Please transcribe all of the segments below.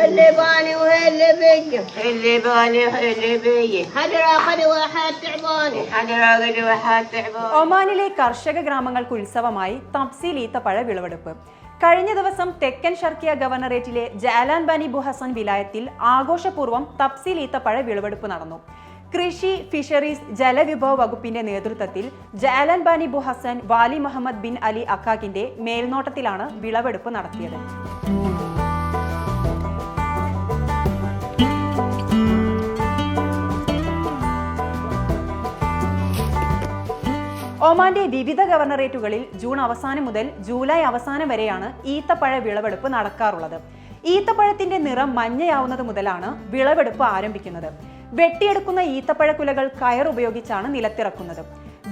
اللي باني وهي اللي بيجي اللي بالي اللي بيجي حدا راقد واحد تعباني حد راقد وحد تعبان ഒമാനിലെ കർഷക ഗ്രാമങ്ങൾക്ക് ഉത്സവമായി തപ്സീൽ ഈത്തപ്പഴ വിളവെടുപ്പ് കഴിഞ്ഞ ദിവസം തെക്കൻ ഷർക്കിയ ഗവർണറേറ്റിലെ ജാലാൻ ബാനി ബുഹസൻ വിലായത്തിൽ ആഘോഷപൂർവ്വം തപ്സീൽ ഈത്തപ്പഴ വിളവെടുപ്പ് നടന്നു കൃഷി ഫിഷറീസ് ജലവിഭവ വകുപ്പിന്റെ നേതൃത്വത്തിൽ Jalan Bani Bu Hasan Wali Mohammed bin Ali അക്കാക്കിന്റെ മേൽനോട്ടത്തിലാണ് വിളവെടുപ്പ് നടത്തിയത് ഒമാന്റെ വിവിധ ഗവർണറേറ്റുകളിൽ ജൂൺ അവസാനം മുതൽ ജൂലൈ അവസാനം വരെയാണ് ഈത്തപ്പഴ വിളവെടുപ്പ് നടക്കാറുള്ളത്. ഈത്തപ്പഴത്തിന്റെ നിറം മഞ്ഞയാവുന്നത് മുതലാണ് വിളവെടുപ്പ് ആരംഭിക്കുന്നത്. വെട്ടിയെടുക്കുന്ന ഈത്തപ്പഴക്കുലകൾ കയർ ഉപയോഗിച്ചാണ് നിലത്തിറക്കുന്നത്.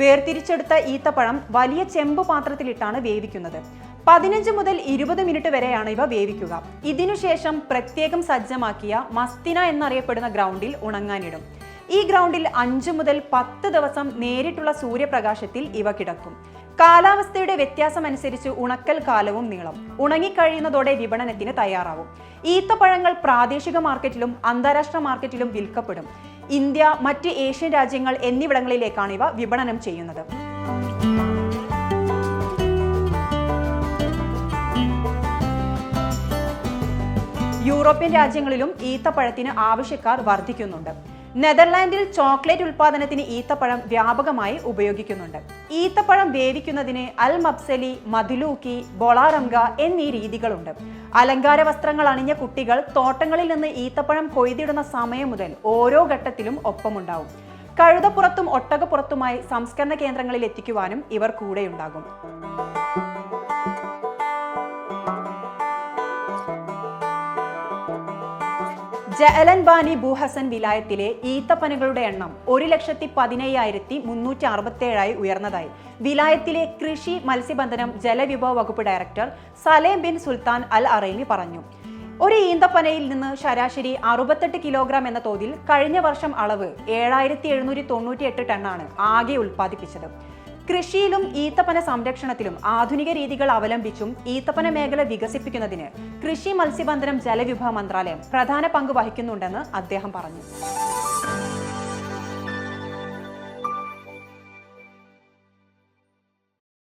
വേർതിരിച്ചെടുത്ത ഈത്തപ്പഴം വലിയ ചെമ്പ് പാത്രത്തിലിട്ടാണ് വേവിക്കുന്നത്. പതിനഞ്ച് മുതൽ ഇരുപത് മിനിറ്റ് വരെയാണ് ഇവ വേവിക്കുക. ഇതിനുശേഷം പ്രത്യേകം സജ്ജമാക്കിയ മസ്തിന എന്നറിയപ്പെടുന്ന ഗ്രൗണ്ടിൽ ഉണങ്ങാനിടും. ഈ ഗ്രൗണ്ടിൽ അഞ്ചു മുതൽ പത്ത് ദിവസം നേരിട്ടുള്ള സൂര്യപ്രകാശത്തിൽ ഇവ കിടക്കും. കാലാവസ്ഥയുടെ വ്യത്യാസം അനുസരിച്ച് ഉണക്കൽ കാലവും നീളം. ഉണങ്ങിക്കഴിയുന്നതോടെ വിപണനത്തിന് തയ്യാറാവും. ഈത്തപ്പഴങ്ങൾ പ്രാദേശിക മാർക്കറ്റിലും അന്താരാഷ്ട്ര മാർക്കറ്റിലും വിൽക്കപ്പെടും. ഇന്ത്യ മറ്റ് ഏഷ്യൻ രാജ്യങ്ങൾ എന്നിവിടങ്ങളിലേക്കാണ് ഇവ വിപണനം ചെയ്യുന്നത്. യൂറോപ്യൻ രാജ്യങ്ങളിലും ഈത്തപ്പഴത്തിന് ആവശ്യക്കാർ വർദ്ധിക്കുന്നുണ്ട്. നെതർലാൻഡിൽ ചോക്ലേറ്റ് ഉൽപാദനത്തിന് ഈത്തപ്പഴം വ്യാപകമായി ഉപയോഗിക്കുന്നുണ്ട്. ഈത്തപ്പഴം വേവിക്കുന്നതിന് അൽ മബ്സലി മധുലൂക്കി ബൊളാറംഗ എന്നീ രീതികളുണ്ട്. അലങ്കാര വസ്ത്രങ്ങൾ അണിഞ്ഞ കുട്ടികൾ തോട്ടങ്ങളിൽ നിന്ന് ഈത്തപ്പഴം കൊയ്തിടുന്ന സമയം മുതൽ ഓരോ ഘട്ടത്തിലും ഒപ്പമുണ്ടാവും. കഴുതപ്പുറത്തും ഒട്ടകപ്പുറത്തുമായി സംസ്കരണ കേന്ദ്രങ്ങളിൽ എത്തിക്കുവാനും ഇവർ കൂടെയുണ്ടാകും. ജഅലൻ ബാനി ബൂഹസൻ വിലായത്തിലെ ഈത്തപ്പനകളുടെ എണ്ണം ഒരു ലക്ഷത്തി പതിനയ്യായിരത്തി മുന്നൂറ്റി അറുപത്തേഴായി ഉയർന്നതായി. വിലായത്തിലെ കൃഷി മത്സ്യബന്ധനം ജലവിഭവ വകുപ്പ് director Salem bin Sultan al അറേലി പറഞ്ഞു. ഒരു ഈന്തപ്പനയിൽ നിന്ന് ശരാശരി അറുപത്തെട്ട് കിലോഗ്രാം എന്ന തോതിൽ കഴിഞ്ഞ വർഷം അളവ് ഏഴായിരത്തി എഴുന്നൂറ്റി തൊണ്ണൂറ്റി എട്ട് ടണ്ണാണ് ആകെ ഉൽപ്പാദിപ്പിച്ചത്. കൃഷിയിലും ഈത്തപ്പന സംരക്ഷണത്തിലും ആധുനിക രീതികൾ അവലംബിച്ചും ഈത്തപ്പന മേഖല വികസിപ്പിക്കുന്നതിന് കൃഷി മത്സ്യബന്ധനം ജലവിഭവ മന്ത്രാലയം പ്രധാന പങ്ക് വഹിക്കുന്നുണ്ടെന്ന് അദ്ദേഹം പറഞ്ഞു.